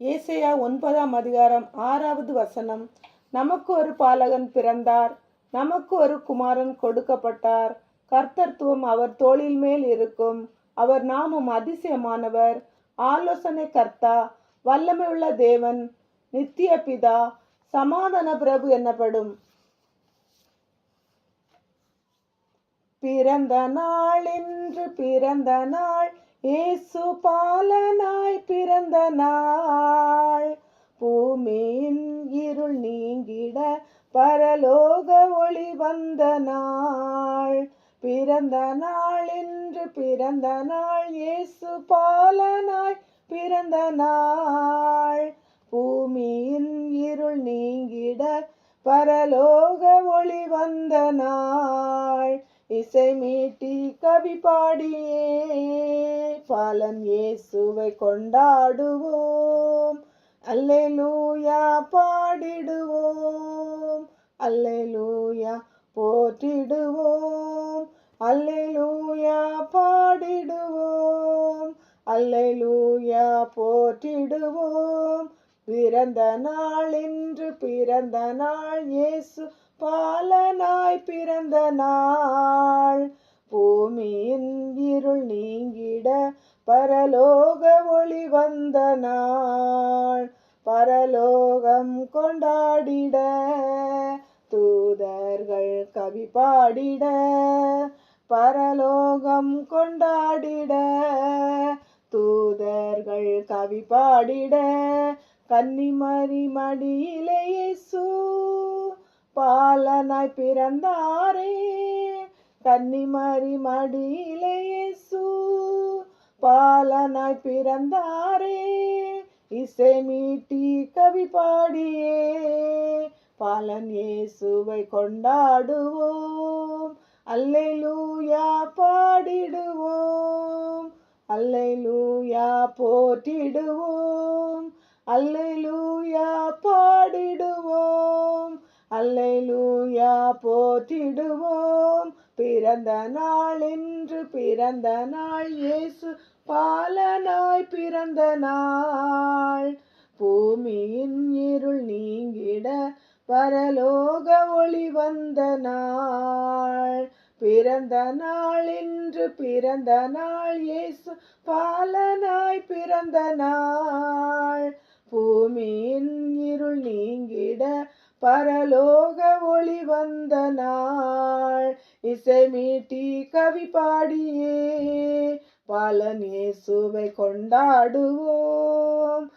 ஏசையா ஒன்பதாம் அதிகாரம் ஆறாவது வசனம். நமக்கு ஒரு பாலகன் பிறந்தார். நமக்கு ஒரு குமாரன் கொடுக்கப்பட்டார். கர்த்தத்துவம் அவர் தோளில் மேல் இருக்கும். அவர் நாமும் அதிசயமானவர். ஆலோசனை கர்த்தா வல்லமையுள்ள தேவன் நித்திய பிதா சமாதான பிரபு எனப்படும் பிறந்த நாள் என்று பிறந்த நாள். ஏசு பாலனாய் பிறந்த நாள். பூமியின் இருள் நீங்கிட பரலோக ஒளி வந்த நாள். பிறந்த நாள் என்று பிறந்த நாள். இயேசு பாலனாய் பிறந்த நாள். பூமியின் இருள் நீங்கிட பரலோக ஒளி வந்த நாள். இசை மீட்டி கவி பாடியே பாலன் இயேசுவை கொண்டாடுவோம். அல்லேலூயா பாடிடுவோம். அல்லேலூயா போற்றிடுவோம். அல்லேலூயா பாடிடுவோம். அல்லேலூயா போற்றிடுவோம். பிறந்த நாள் இன்று பிறந்த நாள் இயேசு பாலனாய் பிறந்த நாள். பூமியின் இருள் நீங்கிட பரலோக ஒளி வந்த நாள். பரலோகம் கொண்டாடிட தூதர்கள் கவி பாடிட. பரலோகம் கொண்டாடிட தூதர்கள் கவி பாடிட. கன்னிமரி மடியிலேயே சூ பாலனாய் பிறந்தாரே. கன்னிமரி மடியிலே இயேசு பாலனாய் பிறந்தாரே. இசை மீட்டி கவி பாடியே. பாலன் இயேசுவை கொண்டாடுவோம். அல்லை லூயா பாடிடுவோம். அல்லை லூயா போற்றிடுவோம். அல்லை போற்றிடுவோம். பிறந்த நாள் என்று பிறந்த நாள் இயேசு பாலனாய் பிறந்த நாள். பூமியின் இருள் நீங்கிட பரலோக ஒளி வந்த நாள். பிறந்த நாள் இன்று பிறந்த நாள் இயேசு பாலனாய் பிறந்த நாள். பூமியின் இருள் நீங்கிட பரலோக ஒளி வந்த நாள். இசை மீட்டி கவி பாடியே. பாலன் இயேசுவை கொண்டாடுவோம்.